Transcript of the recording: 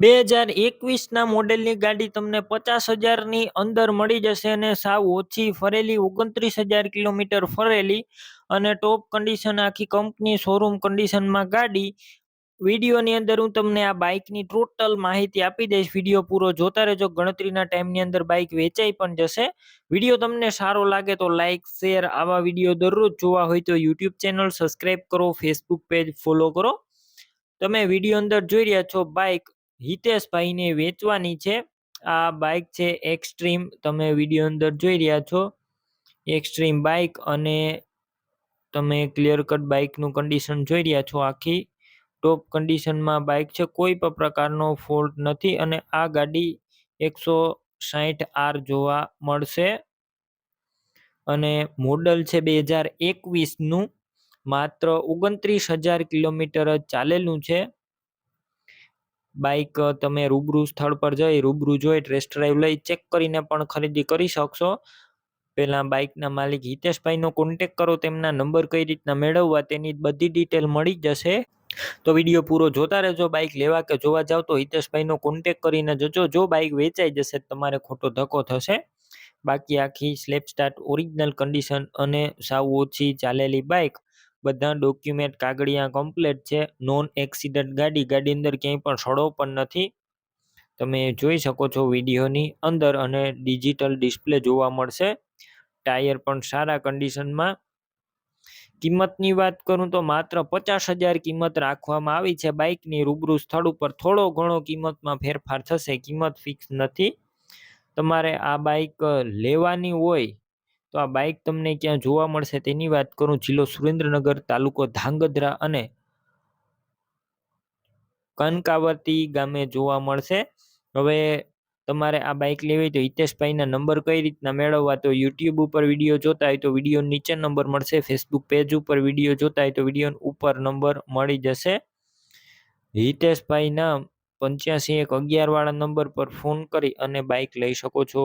બે હજાર એકવીસના મોડેલની ગાડી તમને પચાસ હજારની અંદર મળી જશે અને સાવ ઓછી ફરેલી ઓગણત્રીસ હજાર કિલોમીટર ફરેલી અને ટોપ કન્ડિશન આખી કંપની શોરૂમ કન્ડિશનમાં ગાડી. વિડીયોની અંદર હું તમને આ બાઇકની ટોટલ માહિતી આપી દઈશ. વીડિયો પૂરો જોતા રહેજો. ગણતરીના ટાઈમની અંદર બાઇક વેચાઈ પણ જશે. વીડિયો તમને સારો લાગે તો લાઇક શેર આવા વીડિયો દરરોજ જોવા હોય તો યુટ્યુબ ચેનલ સબસ્ક્રાઈબ કરો ફેસબુક પેજ ફોલો કરો. તમે વીડિયો અંદર જોઈ રહ્યા છો બાઇક હિતેશભાઈને વેચવાની છે. આ બાઇક છે એક્સ્ટ્રીમ તમે વીડિયો અંદર જોઈ રહ્યા છો. એક્સ્ટ્રીમ બાઇક અને તમે ક્લિયર કટ બાઇકનું કન્ડિશન જોઈ રહ્યા છો આખી. ટોપ કન્ડિશનમાં બાઇક છે. કોઈ પણ પ્રકારનો ફોલ્ટ નથી અને આ ગાડી એકસો સાહીઠ આર જોવા મળશે. અને મોડલ છે બે હજાર એકવીસનું. માત્ર ઓગણત્રીસ હજાર કિલોમીટર જ ચાલેલું છે. બાઇક તમે રૂબરૂ સ્થળ પર જઈ, રૂબરૂ જોઈ ટેસ્ટ ડ્રાઈવ લઈ ચેક કરીને પણ ખરીદી કરી શકશો. પહેલાં બાઇકના માલિક હિતેશભાઈનો કોન્ટેક કરો, તેમના નંબર કઈ રીતના મેળવવા, તેની બધી ડિટેલ મળી જશે. તો વીડિયો પૂરો જોતા રહેજો બાઇક લેવા કે જોવા જાવ, તો હિતેશભાઈનો કોન્ટેક કરીને જજો. જો બાઇક વેચાઈ જશે તમારે ખોટો ધક્કો થશે. બાકી આખી સ્લેપ સ્ટાર્ટ ઓરિજિનલ કન્ડિશન અને સાવ ઓછી ચાલેલી બાઇક બધા ડોક્યુમેન્ટ કાગળિયા કમ્પ્લેટ છે. નોન એક્સિડન્ટ ગાડી ગાડી અંદર ક્યાંય પણ સડો પણ નથી. તમે જોઈ શકો છો વિડીયોની અંદર અને ડિજિટલ ડિસ્પ્લે જોવા મળશે. ટાયર પણ સારા કન્ડિશનમાં કિંમતની વાત કરું તો માત્ર પચાસ હજાર કિંમત રાખવામાં આવી છે. બાઇકની રૂબરૂ સ્થળ ઉપર થોડો ઘણો કિંમતમાં ફેરફાર થશે. કિંમત ફિક્સ નથી. તમારે આ બાઇક લેવાની હોય તો આ બાઇક તમને ક્યાં જોવા મળશે તેની વાત કરું. જિલ્લો સુરેન્દ્રનગર, તાલુકો ધાંગધ્રા અને કનકાવતી ગામે જોવા મળશે. હવે તમારે આ બાઇક લેવી તો હિતેશભાઈના નંબર કઈ રીતના મેળવવા તો યુટ્યુબ ઉપર વીડિયો જોતા હોય તો વીડિયો નીચે નંબર મળશે. ફેસબુક પેજ ઉપર વીડિયો જોતા હોય તો વીડિયો ઉપર નંબર મળી જશે. હિતેશભાઈના પંચ્યાસી એક અગિયાર વાળા નંબર પર ફોન કરી અને બાઇક લઈ શકો છો.